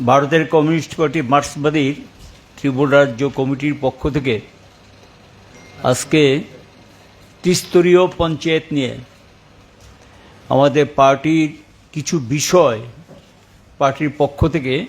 ভারতের communist party মার্ক্সবাদীর Tripura রাজ্য কমিটির পক্ষ থেকে আজকে ত্রিস্তরীয় পঞ্চায়েত নিয়ে আমাদের পার্টির কিছু বিষয় পার্টির পক্ষ থেকে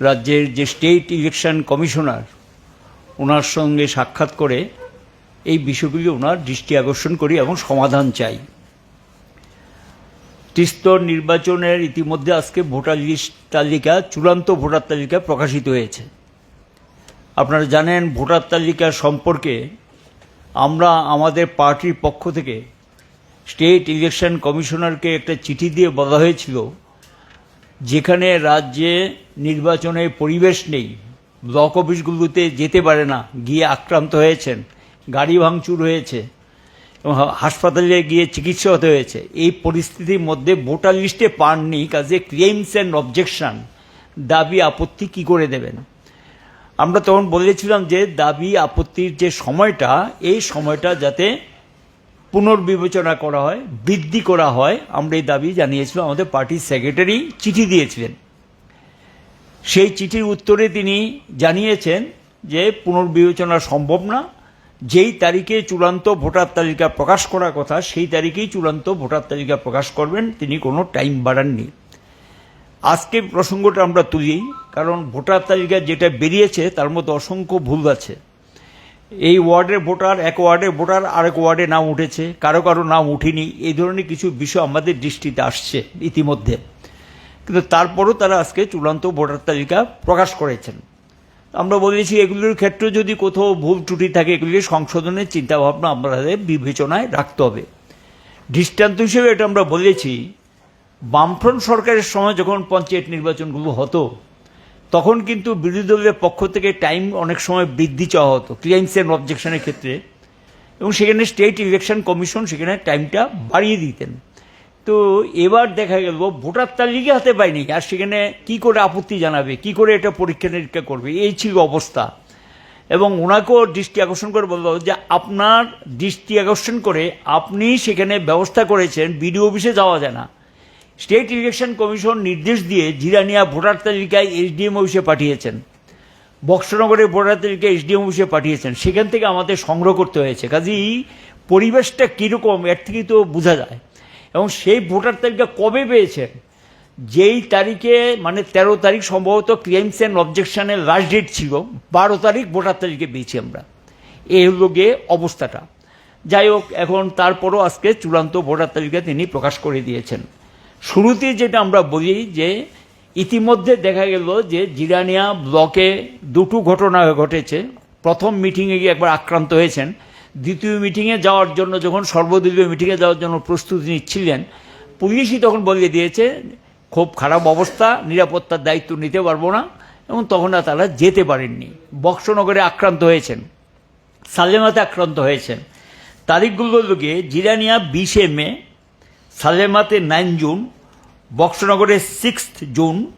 রাজ্যের যে স্টেট ইলেকশন কমিশনার, ওনার সঙ্গে সাক্ষাৎ করে এই বিষয়গুলি ওনার দৃষ্টি আকর্ষণ করি এবং সমাধান চাই। ত্রিস্তর নির্বাচনের ইতিমধ্যে আজকে ভোটার লিস্ট তালিকা, চূড়ান্ত ভোটার তালিকা প্রকাশিত হয়েছে। আপনারা জানেন ভোটার তালিকা সম্পর্কে আমরা আমাদের পার্টির পক্ষ থেকে স্টেট ইলেকশন কমিশনারকে একটা চিঠি দিয়ে বলা হয়েছিল, যেখানে রাজ্যে নির্বাচনের পরিবেশ নেই, ব্লক অফিসগুলোতে যেতে পারে না, গিয়ে আক্রান্ত হয়েছেন, গাড়ি ভাঙচুর হয়েছে। এবং হাসপাতালে গিয়ে চিকিৎসা হতে হয়েছে। এই পরিস্থিতির মধ্যে ভোটার লিস্টে পাননি কাজে ক্লেমস অ্যান্ড অবজেকশন দাবি আপত্তি কি করে দেবেন? আমরা তখন বলেছিলাম যে দাবি আপত্তির যে সময়টা, এই সময়টা যাতে পুনর্বিবেচনা করা হয়, বৃদ্ধি করা হয়, আমরা এই দাবি জানিয়েছিলাম। আমাদের পার্টির সেক্রেটারি চিঠি দিয়েছিলেন। সেই চিঠির উত্তরে তিনি জানিয়েছেন যে পুনর্বিবেচনা সম্ভব না। যেই তারিখে চূড়ান্ত ভোটার তালিকা প্রকাশ করার কথা, সেই তারিখেই চূড়ান্ত ভোটার তালিকা প্রকাশ করবেন, তিনি কোনো টাইম বাড়াননি। আজকে প্রসঙ্গটা আমরা তুলি, কারণ ভোটার তালিকা যেটা বেরিয়েছে, তার মধ্যে অসংখ্য ভুল আছে। এই ওয়ার্ডের ভোটার, এক ওয়ার্ডের ভোটার, আরেক ওয়ার্ডে নাম উঠেছে, কারও কারও নাম উঠেনি, এই ধরনের কিছু বিষয় আমাদের দৃষ্টিতে আসছে ইতিমধ্যে। কিন্তু তারপরও তারা আজকে চূড়ান্ত ভোটার তালিকা প্রকাশ করেছেন। আমরা বলেছি এগুলির ক্ষেত্রে যদি কোথাও ভুল ত্রুটি থাকে এগুলি সংশোধনের চিন্তাভাবনা আমাদের বিবেচনায় রাখতে হবে। দৃষ্টান্ত হিসেবে এটা আমরা বলেছি বামফ্রন্ট সরকারের সময় যখন পঞ্চায়েত নির্বাচনগুলো হতো, তখন কিন্তু বিরোধী দলের পক্ষ থেকে টাইম অনেক সময় বৃদ্ধি চাওয়া হতো ক্লেমস অ্যান্ড অবজেকশনের ক্ষেত্রে। এবং সেখানে স্টেট ইলেকশন কমিশন সেখানে টাইমটা বাড়িয়ে দিতেন। তো এবার দেখা গেল ভোটার তালিকা হাতে পায়নি। আর সেখানে কি করে আপত্তি জানাবে? কি করে এটা পরীক্ষা নিরীক্ষা করবে? এই ছিল অবস্থা। এবং ওনাকেও দৃষ্টি আকর্ষণ করে বলল যে, আপনার দৃষ্টি আকর্ষণ করে আপনি সেখানে ব্যবস্থা করেছেন, বিডিও অফিসে যাওয়া যায় না। স্টেট ইলেকশন কমিশন নির্দেশ দিয়ে জিরানিয়া ভোটার তালিকায় এসডিএম অফিসে পাঠিয়েছেন। বক্সনগরে ভোটার তালিকায় এসডিএম অফিসে পাঠিয়েছেন। সেখান থেকে আমাদের সংগ্রহ করতে হয়েছে। কাজেই পরিবেশটা কীরকম, এর থেকেই তো বোঝা যায়। এবং সেই ভোটার তালিকা কবে পেয়েছেন যেই তারিখে মানে তেরো তারিখ সম্ভবত ক্লেমস অ্যান্ড অবজেকশনের লাস্ট ডেট ছিল, বারো তারিখ ভোটার তালিকা পেয়েছি আমরা। এই হলো গিয়ে অবস্থাটা। যাই হোক, এখন তারপরও আজকে চূড়ান্ত ভোটার তালিকা তিনি প্রকাশ করে দিয়েছেন। শুরুতে যেটা আমরা বলি যে, ইতিমধ্যে দেখা গেল যে জিরানিয়া ব্লকে দুটো ঘটনা ঘটেছে। প্রথম মিটিংয়ে গিয়ে একবার আক্রান্ত হয়েছেন। দ্বিতীয় মিটিংয়ে যাওয়ার জন্য যখন সর্বদলীয় মিটিংয়ে যাওয়ার জন্য প্রস্তুতি নিচ্ছিলেন, পুলিশই তখন বলিয়ে দিয়েছে, খুব খারাপ অবস্থা, নিরাপত্তার দায়িত্ব নিতে পারব না। এবং তখন আর তারা যেতে পারেননি। বক্সনগরে আক্রান্ত হয়েছেন, সালেমাতে আক্রান্ত হয়েছেন। তারিখগুলো লোকে জিরানিয়া বিশে মে, সালেমাতে নাইন জুন, বক্সনগরে সিক্সথ জুন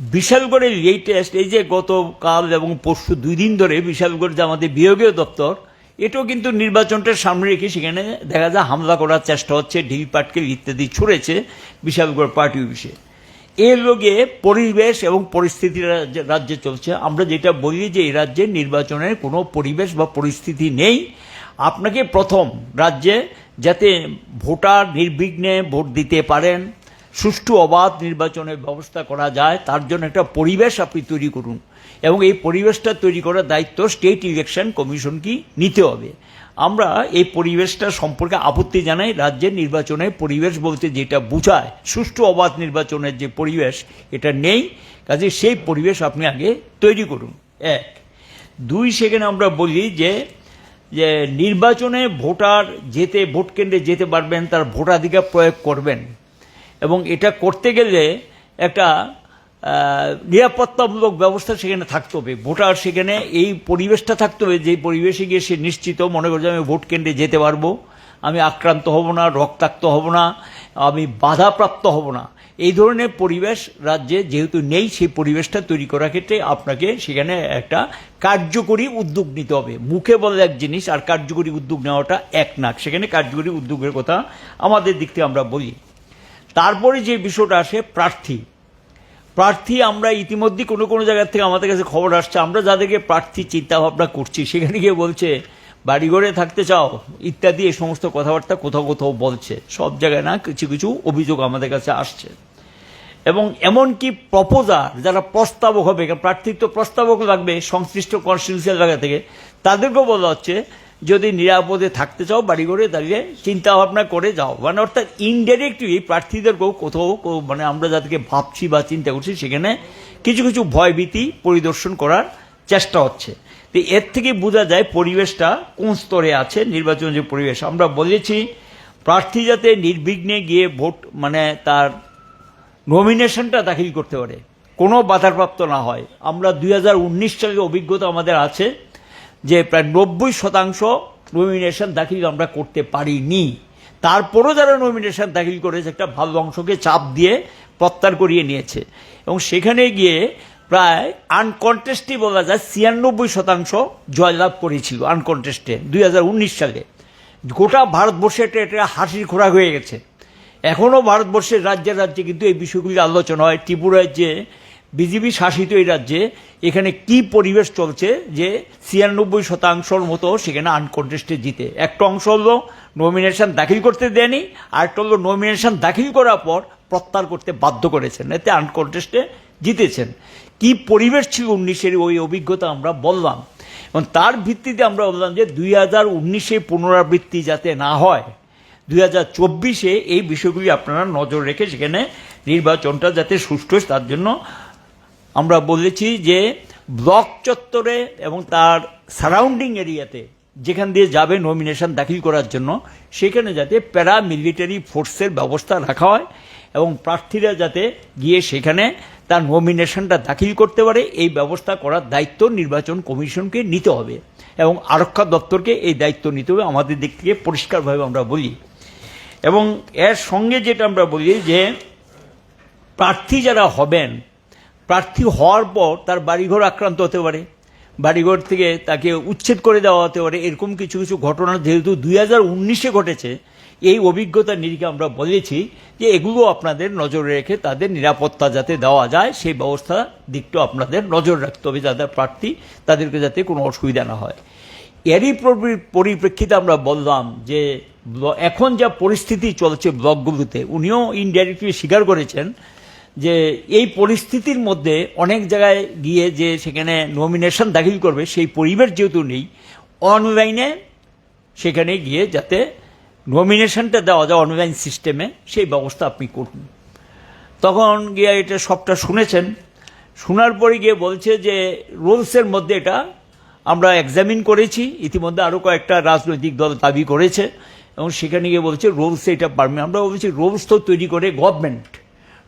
বিশালগড়ের লেটেস্ট, এই যে গতকাল এবং পরশু দুই দিন ধরে বিশালগড় যে আমাদের বিয়োগীয় দপ্তর এটাও কিন্তু নির্বাচনটা সামনে রেখে সেখানে দেখা যায় হামলা করার চেষ্টা হচ্ছে, ঢিল পাটকেল ইত্যাদি ছুড়েছে বিশালগড় পার্টি অফিসে। এর লোকে পরিবেশ এবং পরিস্থিতি রাজ্যে চলছে। আমরা যেটা বলি যে এই রাজ্যে নির্বাচনের কোনো পরিবেশ বা পরিস্থিতি নেই। আপনাকে প্রথম রাজ্যে যাতে ভোটার নির্বিঘ্নে ভোট দিতে পারেন সুষ্ঠু অবাধ নির্বাচনের ব্যবস্থা করা যায়, তার জন্য একটা পরিবেশ আপনি তৈরি করুন। এবং এই পরিবেশটা তৈরি করার দায়িত্ব স্টেট ইলেকশন কমিশনকে নিতে হবে। আমরা এই পরিবেশটা সম্পর্কে আপত্তি জানাই, রাজ্যের নির্বাচনের পরিবেশ বলতে যেটা বোঝায়, সুষ্ঠু অবাধ নির্বাচনের যে পরিবেশ, এটা নেই। কাজে সেই পরিবেশ আপনি আগে তৈরি করুন। এক। দুই, সেখানে আমরা বলি যে যে নির্বাচনে ভোটার যেতে, ভোট কেন্দ্রে যেতে পারবেন, তার ভোটাধিকার প্রয়োগ করবেন। এবং এটা করতে গেলে একটা নিরাপত্তামূলক ব্যবস্থা সেখানে থাকতে হবে। ভোটার সেখানে এই পরিবেশটা থাকতে হবে, যে পরিবেশে গিয়ে সে নিশ্চিত, মনে করছে আমি ভোট কেন্দ্রে যেতে পারব, আমি আক্রান্ত হব না, রক্তাক্ত হব না, আমি বাধাপ্রাপ্ত হব না। এই ধরনের পরিবেশ রাজ্যে যেহেতু নেই, সেই পরিবেশটা তৈরি করার ক্ষেত্রে আপনাকে সেখানে একটা কার্যকরী উদ্যোগ নিতে হবে। মুখে বলে এক জিনিস, আর কার্যকরী উদ্যোগ নেওয়াটা এক না। সেখানে কার্যকরী উদ্যোগের কথা আমাদের দিক থেকে আমরা বলি। তারপরে যে বিষয়টা আসে, প্রার্থী। প্রার্থী আমরা ইতিমধ্যে কোনো কোনো জায়গা থেকে আমাদের কাছে খবর আসছে, আমরা যাদেরকে প্রার্থী চিন্তা ভাবনা করছি, সেখানে গিয়ে বলছে, বাড়িঘরে থাকতে চাও, ইত্যাদি এই সমস্ত কথাবার্তা কোথাও কোথাও বলছে। সব জায়গায় না কিছু কিছু অভিযোগ আমাদের কাছে আসছে। এবং এমনকি প্রপোজার যারা প্রস্তাবক হবে কারণ প্রার্থীর তো প্রস্তাবক লাগবে, সংশ্লিষ্ট কনস্টিটিউশিয়াল জায়গা থেকে, তাদেরকেও বলা হচ্ছে যদি নিরাপদে থাকতে চাও বাড়ি করে তাহলে চিন্তা ভাবনা করে যাও। মানে অর্থাৎ ইনডাইরেক্টলি প্রার্থীদেরকেও কোথাও মানে আমরা যাদেরকে ভাবছি বা চিন্তা করছি, সেখানে কিছু কিছু ভয়ভীতি পরিদর্শন করার চেষ্টা হচ্ছে। তো এর থেকে বোঝা যায় পরিবেশটা কোন স্তরে আছে, নির্বাচন যে পরিবেশ। আমরা বলেছি, প্রার্থী যাতে নির্বিঘ্নে গিয়ে ভোট মানে তার নমিনেশনটা দাখিল করতে পারে। কোনো বাধাপ্রাপ্ত না হয়। আমরা দু হাজার উনিশ সালের অভিজ্ঞতা আমাদের আছে। যে প্রায় নব্বই শতাংশ নমিনেশন দাখিল আমরা করতে পারিনি। তারপরও যারা নমিনেশন দাখিল করেছে, একটা ভালো অংশকে চাপ দিয়ে প্রত্যাহার করিয়ে নিয়েছে। এবং সেখানে গিয়ে প্রায় আনকন্টেস্টই বলা যায়, ছিয়ানব্বই শতাংশ জয়লাভ করেছিল আনকনটেস্টে দুই হাজার উনিশ সালে। গোটা ভারতবর্ষে এটা এটা হাসির খোরাক হয়ে গেছে। এখনও ভারতবর্ষের রাজ্যে রাজ্যে কিন্তু এই বিষয়গুলি আলোচনা হয়। ত্রিপুরায় যে বিজেপি শাসিত এই রাজ্যে এখানে কি পরিবেশ চলছে যে ছিয়ানব্বই শতাংশর মতো সেখানে আনকন্টেস্টে জিতে? একটা অংশ হলো নমিনেশন দাখিল করতে দেয়নি আর একটা হলো নমিনেশন দাখিল করার পর প্রত্যাহার করতে বাধ্য করেছেন, এতে আনকন্টেস্টে জিতেছেন। কি পরিবেশ ছিল উনিশের ওই অভিজ্ঞতা আমরা বললাম। এবং তার ভিত্তিতে আমরা বললাম যে দুই হাজার উনিশে পুনরাবৃত্তি যাতে না হয়, দুই হাজার চব্বিশে এই বিষয়গুলি আপনারা নজর রেখে সেখানে নির্বাচনটা যাতে সুষ্ঠু তার জন্য আমরা বলেছি যে ব্লক চত্বরে এবং তার সারাউন্ডিং এরিয়াতে যেখান দিয়ে যাবে নমিনেশন দাখিল করার জন্য, সেখানে যাতে প্যারা মিলিটারি ফোর্সের ব্যবস্থা রাখা হয় এবং প্রার্থীরা যাতে গিয়ে সেখানে তার নমিনেশনটা দাখিল করতে পারে, এই ব্যবস্থা করার দায়িত্ব নির্বাচন কমিশনকে নিতে হবে এবং আরক্ষা দপ্তরকে এই দায়িত্ব নিতে হবে, আমাদের দিক থেকে পরিষ্কারভাবে আমরা বলি। এবং এর সঙ্গে যেটা আমরা বলি যে, প্রার্থী যারা হবেন প্রার্থী হওয়ার পর তার বাড়িঘর আক্রান্ত হতে পারে। বাড়িঘর থেকে তাকে উচ্ছেদ করে দেওয়া হতে পারে। এরকম কিছু কিছু ঘটনা যেহেতু দুই হাজার উনিশে ঘটেছে, এই অভিজ্ঞতা নিরিখে আমরা বলেছি যে এগুলো আপনাদের নজরে রেখে তাদের নিরাপত্তা যাতে দেওয়া যায়, সেই ব্যবস্থা দিকটাও আপনাদের নজর রাখতে হবে যাদের প্রার্থী তাদেরকে যাতে কোনো অসুবিধা না হয়। এরই পরিপ্রেক্ষিতে আমরা বললাম যে এখন যা পরিস্থিতি চলছে ব্লকগুলোতে, উনিও ইনডাইরেক্টলি স্বীকার করেছেন যে এই পরিস্থিতির মধ্যে অনেক জায়গায় গিয়ে যে সেখানে নমিনেশন দাখিল করবে, সেই পরিবেশ যেহেতু নেই অনলাইনে সেখানে গিয়ে যাতে নমিনেশনটা দেওয়া যায় অনলাইন সিস্টেমে সেই ব্যবস্থা আপনি করুন। তখন গিয়ে এটা সবটা শুনেছেন। শোনার পরে গিয়ে বলছে যে রুলসের মধ্যে এটা আমরা এক্সামিন করেছি, ইতিমধ্যে আরও কয়েকটা রাজনৈতিক দল দাবি করেছে, এবং সেখানে গিয়ে বলছে রুলসে এটা পারবে আমরা বলছি রুলস তো তৈরি করে গভর্নমেন্ট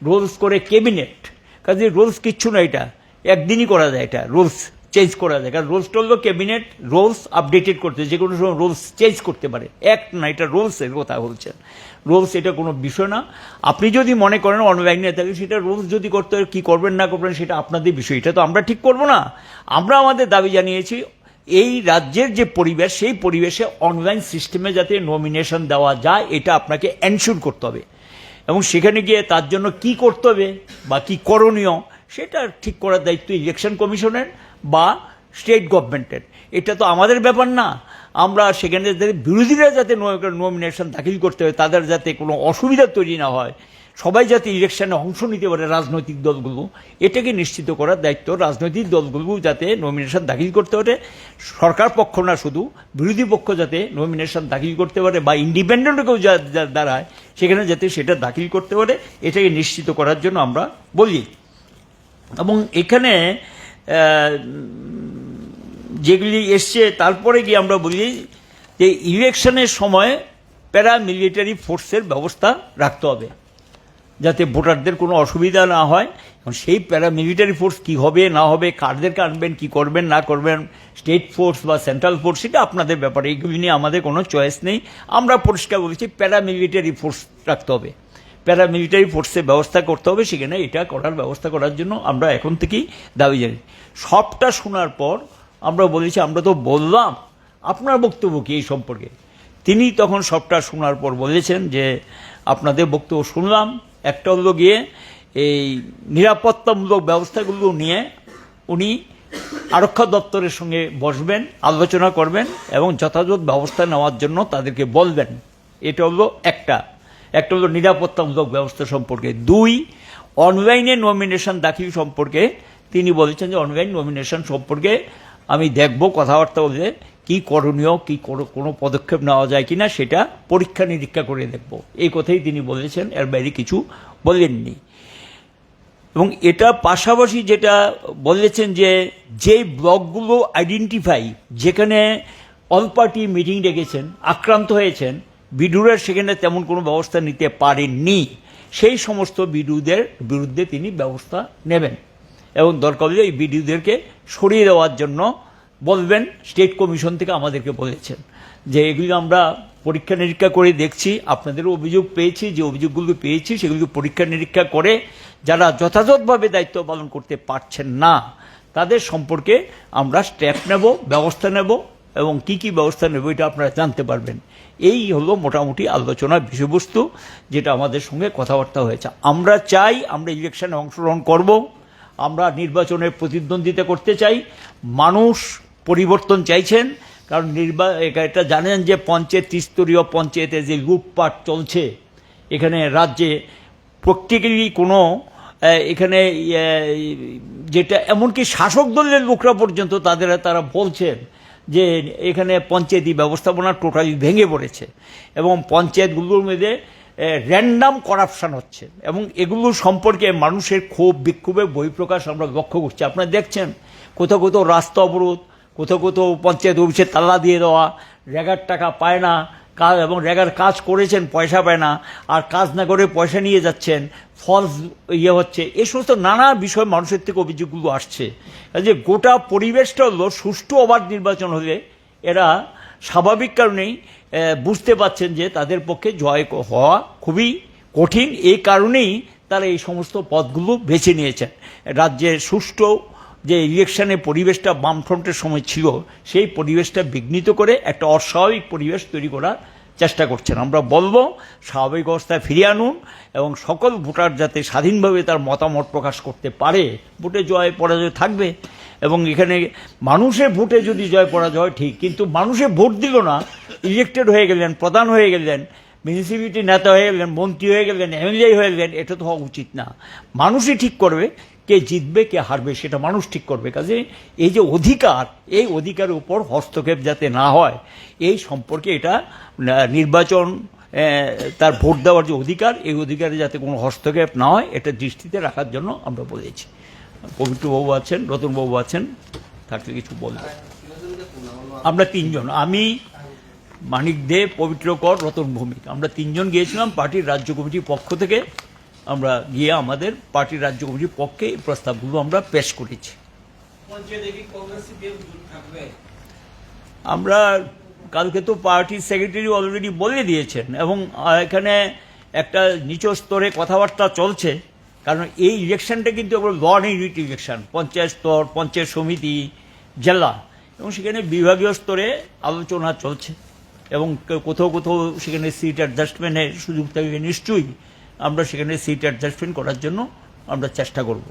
রুলস করে ক্যাবিনেট কাজে রুলস কিচ্ছু না এটা। একদিনই করা যায় এটা রুলস চেঞ্জ করা যায়। কারণ রুলসটা হলো ক্যাবিনেট রুলস আপডেটেড করতে, যে কোনো সময় রুলস চেঞ্জ করতে পারে। এক না, এটা রুলসের কথা বলছেন। রুলস এটা কোনো বিষয় না। আপনি যদি মনে করেন অনলাইনে থাকে সেটা রুলস যদি করতে হয়, কী করবেন, না করবেন, সেটা আপনাদের বিষয়। এটা তো আমরা ঠিক করব না। আমরা আমাদের দাবি জানিয়েছি, এই রাজ্যের যে পরিবেশ, সেই পরিবেশে অনলাইন সিস্টেমে যাতে নমিনেশন দেওয়া যায়, এটা আপনাকে এনশিওর করতে হবে। এবং সেখানে গিয়ে তার জন্য কি করতে হবে বা কি করণীয়, সেটা ঠিক করার দায়িত্ব ইলেকশন কমিশনের বা স্টেট গভর্নমেন্টের এটা তো আমাদের ব্যাপার না। আমরা সেখানে বিরোধীরা যাতে নমিনেশন দাখিল করতে হয়, তাদের যাতে কোনো অসুবিধা তৈরি না হয় সবাই যাতে ইলেকশনে অংশ নিতে পারে রাজনৈতিক দলগুলো, এটাকে নিশ্চিত করার দায়িত্ব রাজনৈতিক দলগুলো যাতে নমিনেশন দাখিল করতে পারে। সরকার পক্ষ না শুধু, বিরোধী পক্ষ যাতে নমিনেশন দাখিল করতে পারে বা ইন্ডিপেন্ডেন্টকেও যা যা, দাঁড়ায়, সেখানে যাতে সেটা দাখিল করতে পারে, এটাকে নিশ্চিত করার জন্য আমরা বলি। এবং এখানে যেগুলি এসছে, তারপরে গিয়ে আমরা বলি যে ইলেকশনের সময় প্যারামিলিটারি ফোর্সের ব্যবস্থা রাখতে হবে। যাতে ভোটারদের কোনো অসুবিধা না হয়। এবং সেই প্যারামিলিটারি ফোর্স কি হবে, না হবে, কারদেরকে আনবেন, কি করবেন, না করবেন স্টেট ফোর্স বা সেন্ট্রাল ফোর্স সেটা আপনাদের ব্যাপারে। এইগুলি নিয়ে আমাদের কোনো চয়েস নেই। আমরা পরিষ্কার বলেছি প্যারামিলিটারি ফোর্স রাখতে হবে। প্যারামিলিটারি ফোর্সের ব্যবস্থা করতে হবে, সেখানে এটা করার ব্যবস্থা করার জন্য আমরা এখন থেকেই দাবি জানি সবটা শোনার পর আমরা বলেছি, আমরা তো বললাম, আপনার বক্তব্য কি এই সম্পর্কে? তিনি তখন সবটা শোনার পর বলেছেন যে, আপনাদের বক্তব্য শুনলাম, একটা হলো গিয়ে এই নিরাপত্তামূলক ব্যবস্থাগুলো নিয়ে উনি আরক্ষা দপ্তরের সঙ্গে বসবেন, আলোচনা করবেন এবং যথাযথ ব্যবস্থা নেওয়ার জন্য তাদেরকে বলবেন। এটা হলো একটা। একটা হলো নিরাপত্তামূলক ব্যবস্থা সম্পর্কে। দুই, অনলাইনে নমিনেশন দাখিল সম্পর্কে তিনি বলেছেন যে, অনলাইন নমিনেশন সম্পর্কে আমি দেখব কথাবার্তা বলে কি করণীয়, কি কোনো পদক্ষেপ নেওয়া যায় কিনা সেটা পরীক্ষা নিরীক্ষা করে দেখব। এই কথাই তিনি বলেছেন, এর বাইরে কিছু বলেননি। এবং এটা পাশাপাশি যেটা বলেছেন যে যে ব্লকগুলো আইডেন্টিফাই যেখানে অল পার্টি মিটিং ডেকেছেন, আক্রান্ত হয়েছেন, বিডুরা সেখানে তেমন কোনো ব্যবস্থা নিতে পারেননি। সেই সমস্ত বিডুদের বিরুদ্ধে তিনি ব্যবস্থা নেবেন। এবং দরকার হলে এই বিডিওদেরকে সরিয়ে দেওয়ার জন্য বলবেন স্টেট কমিশন থেকে আমাদেরকে বলেছেন যে এগুলি আমরা পরীক্ষা নিরীক্ষা করে দেখছি, আপনাদেরও অভিযোগ পেয়েছি, যে অভিযোগগুলো পেয়েছি, সেগুলো পরীক্ষা নিরীক্ষা করে যারা যথাযথভাবে দায়িত্ব পালন করতে পারছেন না, তাদের সম্পর্কে আমরা স্টেপ নেব, ব্যবস্থা নেব, এবং কি কি ব্যবস্থা নেব এটা আপনারা জানতে পারবেন। এই হলো মোটামুটি আলোচনার বিষয়বস্তু যেটা আমাদের সঙ্গে কথাবার্তা হয়েছে। আমরা চাই আমরা ইলেকশনে অংশগ্রহণ করব, আমরা নির্বাচনে প্রতিদ্বন্দ্বিতা করতে চাই, মানুষ পরিবর্তন চাইছেন, কারণ নির্বা এটা জানেন যে পঞ্চায়েত ত্রিস্তরীয় পঞ্চায়েতে যে লুটপাট চলছে, এখানে রাজ্যে প্রত্যেকেরই কোনো এখানে যেটা, এমনকি শাসক দলের লোকরা পর্যন্ত তাদের, তারা বলছেন যে এখানে পঞ্চায়েতি ব্যবস্থাপনা টোটালি ভেঙে পড়েছে এবং পঞ্চায়েতগুলোর মধ্যে র্যান্ডাম করাপশান হচ্ছে এবং এগুলো সম্পর্কে মানুষের ক্ষোভ, বিক্ষোভে বহিঃপ্রকাশ আমরা লক্ষ্য করছি। আপনারা দেখছেন কোথাও কোথাও রাস্তা অবরোধ কোথাও কোথাও পঞ্চায়েত অফিসে তালা দিয়ে দেওয়া র্যাগার টাকা পায় না, কাজ এবং র্যাগার কাজ করেছেন, পয়সা পায় না, আর কাজ না করে পয়সা নিয়ে যাচ্ছেন, ফলস ইয়ে হচ্ছে, এ সমস্ত নানা বিষয় মানুষের থেকে অভিযোগগুলো আসছে। যে গোটা পরিবেশটা হলো সুষ্ঠু অবাধ নির্বাচন হলে এরা স্বাভাবিক কারণেই বুঝতে পাচ্ছেন যে তাদের পক্ষে জয় হওয়া খুবই কঠিন। এই কারণেই তারা এই সমস্ত পদগুলো বেছে নিয়েছেন। রাজ্যের সুষ্ঠু যে ইলেকশনে পরিবেশটা বামফ্রন্টের সময় ছিল, সেই পরিবেশটা বিঘ্নিত করে একটা অস্বাভাবিক পরিবেশ তৈরি করার চেষ্টা করছেন। আমরা বলব, স্বাভাবিক অবস্থায় ফিরিয়ে আনুন এবং সকল ভোটার যাতে স্বাধীনভাবে তার মতামত প্রকাশ করতে পারে, ভোটে জয়, পরাজয় থাকবে এবং এখানে মানুষের ভোটে যদি জয়, পরাজয় ঠিক, কিন্তু মানুষে ভোট দিল না ইলেক্টেড হয়ে গেলেন, প্রধান হয়ে গেলেন মিউনিসিপ্যালিটি নেতা হয়ে গেলেন, মন্ত্রী হয়ে গেলেন এমএলএ হয়ে গেলেন, এটা তো হওয়া উচিত না। মানুষই ঠিক করবে কে জিতবে, কে হারবে, সেটা মানুষ ঠিক করবে। কাজে এই যে অধিকার, এই অধিকারের উপর হস্তক্ষেপ যাতে না হয়, এই সম্পর্কে এটা নির্বাচন তার ভোট দেওয়ার যে অধিকার, এই অধিকারে যাতে কোনো হস্তক্ষেপ না হয়, এটা দৃষ্টিতে রাখার জন্য আমরা বলেছি। পবিত্রবাবু আছেন, রতনবাবু আছেন থাকলে কিছু বলবেন আমরা তিনজন, আমি, মানিক দে পবিত্র কর রতন ভৌমিক। আমরা তিনজন গিয়েছিলাম পার্টির রাজ্য কমিটির পক্ষ থেকে। আমরা গিয়ে আমাদের পার্টির রাজ্য কমিটির পক্ষে এই প্রস্তাবগুলো আমরা পেশ করেছি। আমরা কালকে তো পার্টির সেক্রেটারি অলরেডি বলে দিয়েছেন এবং এখানে একটা নিচ স্তরে কথাবার্তা চলছে কারণ এই ইলেকশনটা কিন্তু ল ইউনিট ইলেকশন পঞ্চায়েত স্তর পঞ্চায়েত সমিতি জেলা এবং সেখানে বিভাগীয় স্তরে আলোচনা চলছে এবং কোথাও কোথাও সেখানে সিট অ্যাডজাস্টমেন্টের সুযোগ থাকবে নিশ্চয়ই আমরা সেখানে সিট অ্যাডজাস্টমেন্ট করার জন্য আমরা চেষ্টা করব।